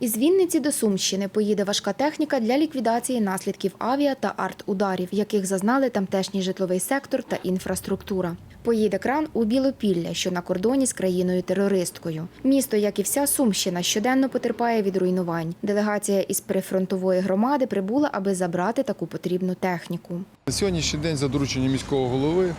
Із Вінниці до Сумщини поїде важка техніка для ліквідації наслідків авіа та арт-ударів, яких зазнали тамтешній житловий сектор та інфраструктура. Поїде кран у Білопілля, що на кордоні з країною-терористкою. Місто, як і вся Сумщина, щоденно потерпає від руйнувань. Делегація із прифронтової громади прибула, аби забрати таку потрібну техніку. На сьогоднішній день за дорученням міського голови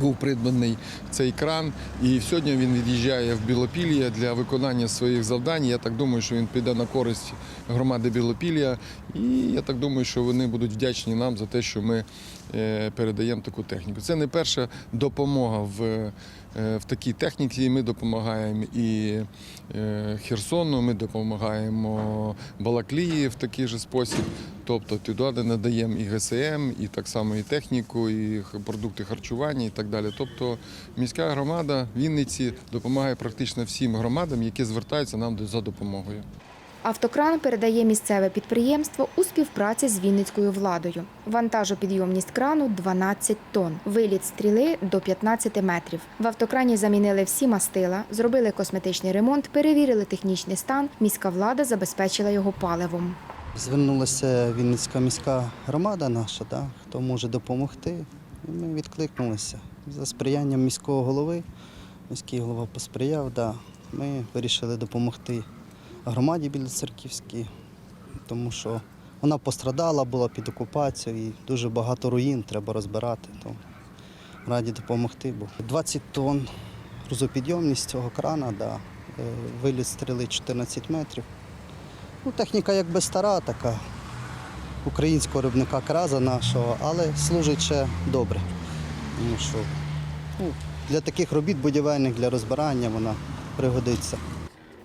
був придбаний цей кран, і сьогодні він від'їжджає в Білопілля для виконання своїх завдань. Я так думаю, що він піде на користь громади Білопілля. І я так думаю, що вони будуть вдячні нам за те, що ми передаємо таку техніку. Це не перша допомога в, е, в такій техніці. Ми допомагаємо і е, Херсону, ми допомагаємо Балаклії в такий же спосіб. Тобто туди надаємо і ГСМ, і так само і техніку, і продукти харчування, і так далі. Тобто міська громада Вінниці допомагає практично всім громадам, які звертаються нам за допомогою. Автокран передає місцеве підприємство у співпраці з Вінницькою владою. Вантажопідйомність крану 12 тонн, виліт стріли до 15 метрів. В автокрані замінили всі мастила, зробили косметичний ремонт, перевірили технічний стан. Міська влада забезпечила його паливом. Звернулася Вінницька міська громада наша, да, хто може допомогти. І ми відкликнулися. За сприянням міського голови, міський голова посприяв, да, ми вирішили допомогти громаді Білоцерківській, тому що вона пострадала, була під окупацією і дуже багато руїн треба розбирати. То раді допомогти. Бо 20 тонн грузопідйомність цього крана, да, е, виліт стріли 14 метрів. Ну, техніка якби стара, така українського виробника краза нашого, але служить ще добре. Тому що ну, для таких робіт будівельних, для розбирання вона пригодиться.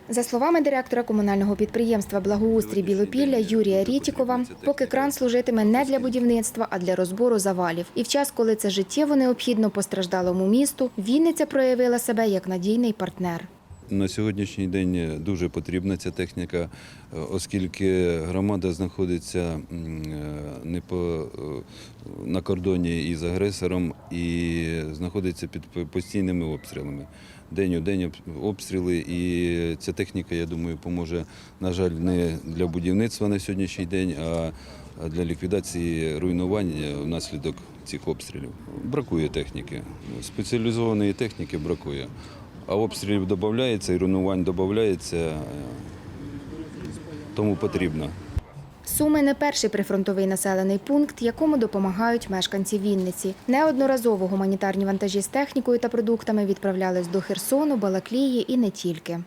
За словами директора комунального підприємства Благоустрій Білопілля Юрія Рітікова, поки кран служитиме не для будівництва, а для розбору завалів. І в час, коли це життєво необхідно постраждалому місту, Вінниця проявила себе як надійний партнер. На сьогоднішній день дуже потрібна ця техніка, е, оскільки громада знаходиться е, не по, е, на кордоні із агресором і знаходиться під постійними обстрілами. День у день обстріли, і ця техніка, я думаю, поможе, на жаль, не для будівництва на сьогоднішній день, а для ліквідації руйнувань внаслідок цих обстрілів. Бракує техніки. Спеціалізованої техніки бракує. А обстрілів додається і руйнувань додається, е, тому потрібно. Суми не перший прифронтовий населений пункт, якому допомагають мешканці Вінниці. Неодноразово гуманітарні вантажі з технікою та продуктами відправлялись до Херсону, Балаклії і не тільки.